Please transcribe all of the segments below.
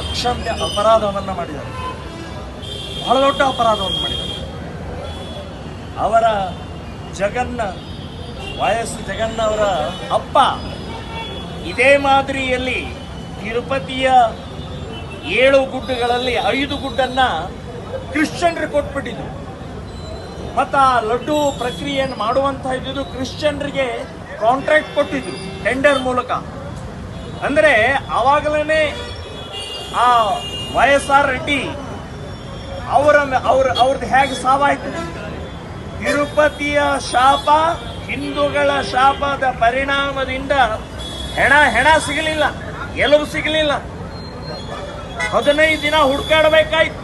ಅಕ್ಷಮ್ಯ ಅಪರಾಧವನ್ನು ಮಾಡಿದ್ದಾರೆ. ಬಹಳ ದೊಡ್ಡ ಅಪರಾಧವನ್ನು ಮಾಡಿದ್ದಾರೆ. ಅವರ ಜಗನ್ನ, ವಯಸ್ಸು ಜಗನ್ನ ಅವರ ಅಪ್ಪ ಇದೇ ಮಾದರಿಯಲ್ಲಿ ತಿರುಪತಿಯ ಏಳು ಗುಡ್ಡಗಳಲ್ಲಿ ಐದು ಗುಡ್ಡನ್ನ ಕ್ರಿಶ್ಚಿಯನ್ರಿಗೆ ಕೊಟ್ಬಿಟ್ಟಿದ್ರು. ಮತ್ತು ಆ ಲಡ್ಡು ಪ್ರಕ್ರಿಯೆಯನ್ನು ಮಾಡುವಂಥ ಇದ್ದಿದ್ದು ಕ್ರಿಶ್ಚಿಯನ್ರಿಗೆ ಕಾಂಟ್ರಾಕ್ಟ್ ಕೊಟ್ಟಿದ್ರು ಟೆಂಡರ್ ಮೂಲಕ. ಅಂದರೆ ಆವಾಗಲೇ ಆ ವೈ ಎಸ್ ಆರ್ ರೆಡ್ಡಿ ಅವರ ಅವ್ರ ಅವ್ರದ್ದು ಹೇಗೆ ಸಾವಾಯ್ತು? ತಿರುಪತಿಯ ಶಾಪ, ಹಿಂದೂಗಳ ಶಾಪದ ಪರಿಣಾಮದಿಂದ ಹೆಣ ಹೆಣ ಸಿಗಲಿಲ್ಲ ಎಲುಬು ಸಿಗಲಿಲ್ಲ. ಹದಿನೈದು ದಿನ ಹುಡುಕಾಡಬೇಕಾಯ್ತು.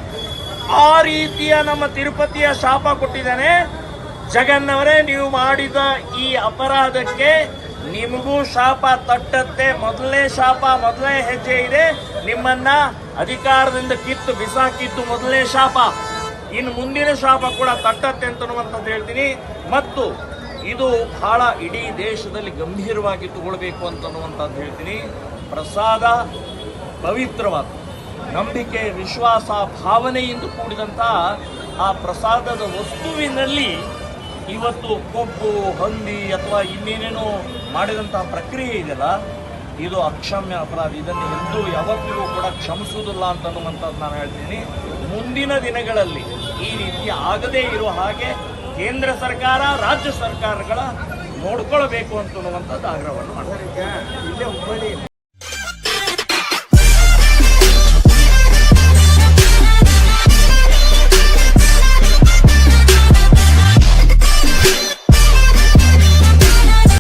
ಆ ರೀತಿಯ ನಮ್ಮ ತಿರುಪತಿಯ ಶಾಪ ಕೊಟ್ಟಿದ್ದಾನೆ. ಜಗನ್ನವರೇ, ನೀವು ಮಾಡಿದ ಈ ಅಪರಾಧಕ್ಕೆ ನಿಮಗೂ ಶಾಪ ತಟ್ಟತ್ತೆ, ಮೊದಲೇ ಶಾಪ ಮೊದಲೇ ಹೆಜ್ಜೆ ಇದೆ. ನಿಮ್ಮನ್ನ ಅಧಿಕಾರದಿಂದ ಕಿತ್ತು ಬಿಸಾಕಿತ್ತು ಮೊದಲೇ ಶಾಪ. ಇನ್ನು ಮುಂದಿನ ಶಾಪ ಕೂಡ ತಟ್ಟತ್ತೆ ಅಂತನ್ನುವಂಥದ್ದು ಹೇಳ್ತೀನಿ. ಮತ್ತು ಇದು ಬಹಳ ಇಡೀ ದೇಶದಲ್ಲಿ ಗಂಭೀರವಾಗಿ ತಗೊಳ್ಬೇಕು ಅಂತನ್ನುವಂಥದ್ದು ಹೇಳ್ತೀನಿ. ಪ್ರಸಾದ, ಪವಿತ್ರವಾದ, ನಂಬಿಕೆ, ವಿಶ್ವಾಸ, ಭಾವನೆಯಿಂದ ಕೂಡಿದಂಥ ಆ ಪ್ರಸಾದದ ವಸ್ತುವಿನಲ್ಲಿ ಇವತ್ತು ಕೊಬ್ಬು, ಹಂದಿ ಅಥವಾ ಇನ್ನೇನೇನೋ ಮಾಡಿದಂತಹ ಪ್ರಕ್ರಿಯೆ ಇದೆಯಲ್ಲ, ಇದು ಅಕ್ಷಮ್ಯ ಅಪರಾಧ. ಇದನ್ನು ಎಂದೂ ಯಾವತ್ತಿಗೂ ಕೂಡ ಕ್ಷಮಿಸುವುದಿಲ್ಲ ಅಂತನ್ನುವಂಥದ್ದು ನಾನು ಹೇಳ್ತೀನಿ. ಮುಂದಿನ ದಿನಗಳಲ್ಲಿ ಈ ರೀತಿ ಆಗದೇ ಇರೋ ಹಾಗೆ ಕೇಂದ್ರ ಸರ್ಕಾರ, ರಾಜ್ಯ ಸರ್ಕಾರಗಳ ನೋಡ್ಕೊಳ್ಬೇಕು ಅಂತನ್ನುವಂಥದ್ದು ಆಗ್ರಹವನ್ನು ಮಾಡ್ತಾರೆ